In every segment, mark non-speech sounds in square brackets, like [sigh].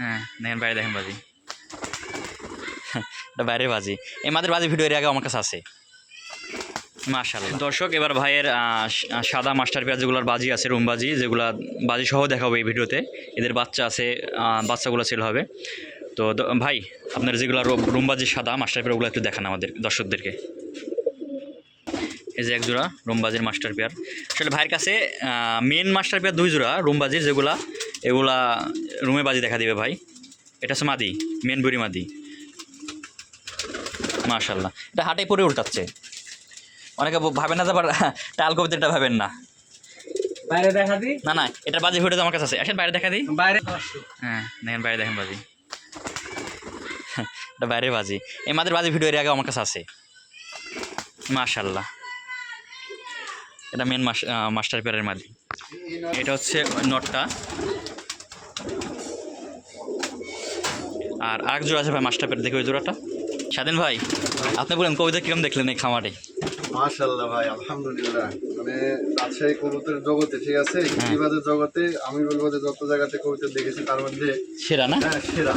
হ্যাঁ দেখেন বাইরে দেখেন বাজি। [laughs] এটা বাইরে বাজি। এই বাজি ভিডিও এর আগে আমার কাছে আছে। মাশাল্লাহ দর্শক, এবার ভাইয়ের সাদা মাস্টার পেঁয়াজ যেগুলোর বাজি আছে, রুম বাজি, যেগুলা বাজি সহ দেখাবো এই ভিডিওতে এদের বাচ্চা আছে বাচ্চাগুলো সেল হবে। তো ভাই, আপনার যেগুলো রুম বাজি সাদা, মাস্টার পেয়ার ওগুলো একটু দেখান আমাদের দর্শকদেরকে। এই যে এক জোড়া রুমবাজির মাস্টার পেয়ার। আসলে ভাইয়ের কাছে মেন মাস্টার পেয়ার দুই জোড়া রুমবাজির যেগুলা এগুলা রুমে বাজি দেখা দিবে ভাই। এটা হচ্ছে মাদি মেন বুড়ি মাদি। মাশাল্লাহ এটা হাটে পরে উল্টাচ্ছে। অনেকে ভাবেন না যে আবার [laughs] টাল কবিতাটা ভাবেন না। বাইরে দেখা দি। না না এটা বাজি ভিডিও আমার কাছে আছে। আসেন বাইরে দেখা দিই বাইরে হ্যাঁ দেখেন বাইরে দেখেন বাজি। [laughs] এটা বাইরে বাজি। এই মাদের বাজি ভিডিও এর আগে আমার কাছে আছে। মাশাল্লাহ এটা মেন মাস্টার পেয়ারের মাদি। এটা হচ্ছে নটটা। আর আরেক জোড়া আছে ভাই মাস্টার পেয়ার দেখে ওই জোড়াটা। স্বাধীন ভাই আপনি বলেন কবিতা কিরম দেখলেন এই খামারে? মাশাল্লাহ ভাই আলহামদুলিল্লাহ। মানে রাজশাহী কবুতর জগতে ঠিক আছে? কৃষিবাদের জগতে আমি বলব যে যত জায়গাতে কবুতর দেখেছি তার মধ্যে সেরা না? হ্যাঁ সেরা।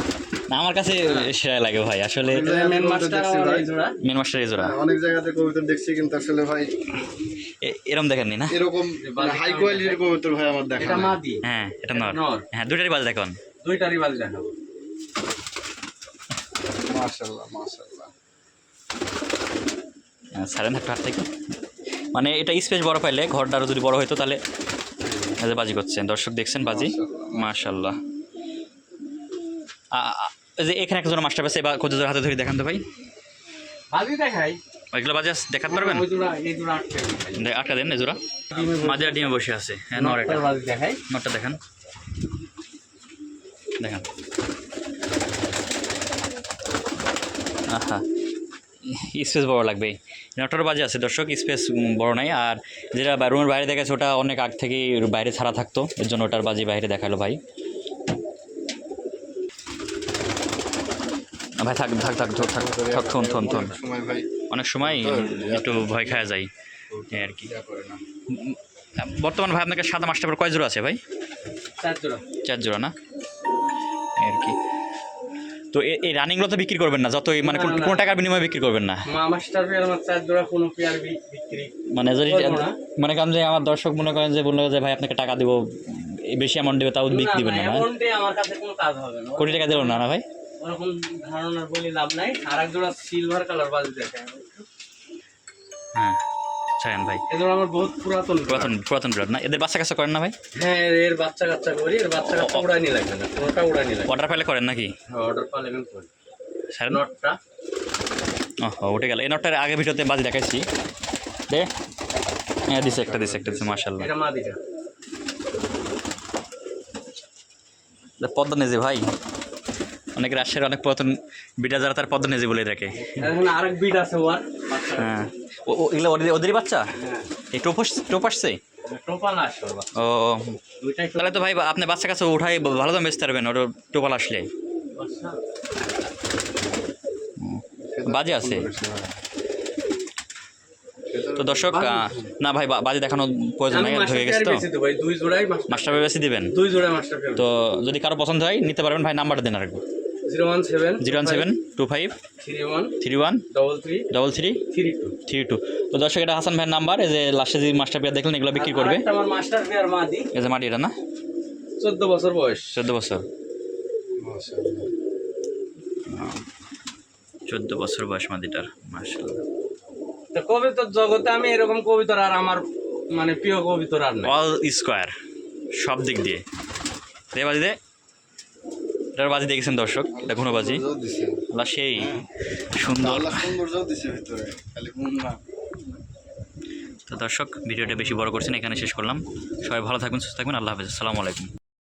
না আমার কাছে সেরা লাগে ভাই আসলে মেন মাস্টার মেন মাস্টার এই জোড়া। হ্যাঁ, অনেক জায়গাতে কবুতর দেখছি কিন্তু আসলে ভাই এ- এরম দেখেননি না? এরকম হাই কোয়ালিটির কবুতর ভাই আমার দেখা এটা হ্যাঁ এটা নর। হ্যাঁ দুটারই বাজ দেখুন। দুইটারই বাজি দেখাবো। মাশাল্লাহ মাশাল্লাহ সাড়ে না হাত থেকে। মানে এটা স্পেস বড় পাইলে ঘরটা আরও যদি বড় হইতো তাহলে এই যে বাজি করছেন। দর্শক দেখছেন বাজি? মাশাল্লাহ যে এখানে একজন মাস্টার পাশে বা কোথাও হাতে ধরে দেখান তো ভাই? বাজি দেখাই। ওইগুলো বাজি আছে, দেখাতে পারবেন জোড়া জোড়া আটকে দেন এজোরা মাঝে ডিমে বসে আছে হ্যাঁ দেখাই নটটা দেখান দেখান আহা স্পেস বড় লাগবে নটার বাজে আছে দর্শক স্পেস বড় নাই আর যেটা রুমের বাইরে দেখাচ্ছে ওটা অনেক আগ থেকেই বাইরে ছাড়া থাকতো এর জন্য ওটার বাজি বাইরে দেখাল ভাই ভাই থাক থাক থাক থাক থাক থাক থন থন থন অনেক সময় ভাই অনেক সময় একটু ভয় খাওয়া যায় আর কি। বর্তমান ভাই আপনাকে সাদা মাস্টার কয় জোড়া আছে ভাই? চার জোড়া চার জোড়া না আর কি। তো এই রানিংগুলো তো বিক্রি করবেন না যতই মানে কোন- টাকার বিনিময়ে বিক্রি করবেন না? মা মাস্টার পেয়ার আমার চার জোড়া কোনো পেয়ার বিক্রি মানে যদি মানে। মনে যে আমার দর্শক মনে করেন যে বলল যে ভাই আপনাকে টাকা দিব এই বেশি অ্যামাউন্ট দেবে তাও বিক্রি দিবেন না না এমনটাই আমার কাছে কোনো কাজ হবে না। কোটি টাকা দিল না না ভাই? ওরকম ধারণার বলি লাভ নাই। আর এক জোড়া সিলভার কালার বাজি দেখাই হ্যাঁ ছাড়েন ভাই। এদের আমার বহুত পুরাতন পুরাতন পুরাতন ব্রাড না? এদের বাচ্চা কাচ্চা করেন না ভাই? হ্যাঁ এর বাচ্চা কাচ্চা করি এর বাচ্চা কাচ্চা উড়ানি লাগবে না কোনোটা উড়ানি লাগবে। অর্ডার পাইলে করেন নাকি? অর্ডার পালে কিন্তু করি। ছাড়েন। নটটা ও উঠে গেল। এই নটটার আগে ভিডিওতে বাজি দেখাইছি। দে। হ্যাঁ দিছে একটা দিছে একটা দিছে মার্শাল্লাহ এটা মাদিটা পদ্মা নেজে ভাই। অনেক রাজশাহীর অনেক পুরাতন বিটা যারা তার পদ্মা নেজে বলে রাখে এখন আরেক বিট আছে ওয়ার হ্যাঁ। এগুলো ওদের ওদেরই বাচ্চা? হ্যাঁ এই টোপাস টোপ আসছে? ও তাহলে তো ভাই আপনি বাচ্চা কাছে উঠাই ভালো দাম বেচতে পারবেন ওর টোপাল আসলে। বাজে আছে। তো দর্শক না ভাই বাজে দেখানো প্রয়োজন নাই হয়ে গেছে তো। বেশি ভাই দুই জোড়াই মাস্টার মাস্টার বেশি দিবেন? দুই জোড়াই মাস্টার তো যদি কারও পছন্দ হয় নিতে পারবেন ভাই নাম্বারটা দেন আরেকবার। Zero one seven zero one seven two five three one three one double three double three three two three two তো দর্শক এটা হাসান ভাইয়ের নাম্বার এই যে লাস্টে যে মাস্টার পেয়ার দেখলেন এগুলো বিক্রি করবে। আমার মাস্টার পেয়ার মাদি। এই যে মাটি এটা না? চোদ্দ বছর বয়স। চোদ্দ বছর। চোদ্দ বছর বয়স মাদিটার মার্শাল্লাহ তো কবিতার জগতে আমি এরকম কবিতার আর আমার মানে প্রিয় কবিতার আর অল স্কোয়ার সব দিক দিয়ে। দে বাজি দে। এটার বাজি দেখেছেন দর্শক? এটা ঘন বাজি আল্লাহ সেই সুন্দর। তো দর্শক ভিডিওটা বেশি বড় করছেন এখানে শেষ করলাম। সবাই ভালো থাকবেন সুস্থ থাকবেন আল্লাহ হাফিজ। আসসালামু আলাইকুম।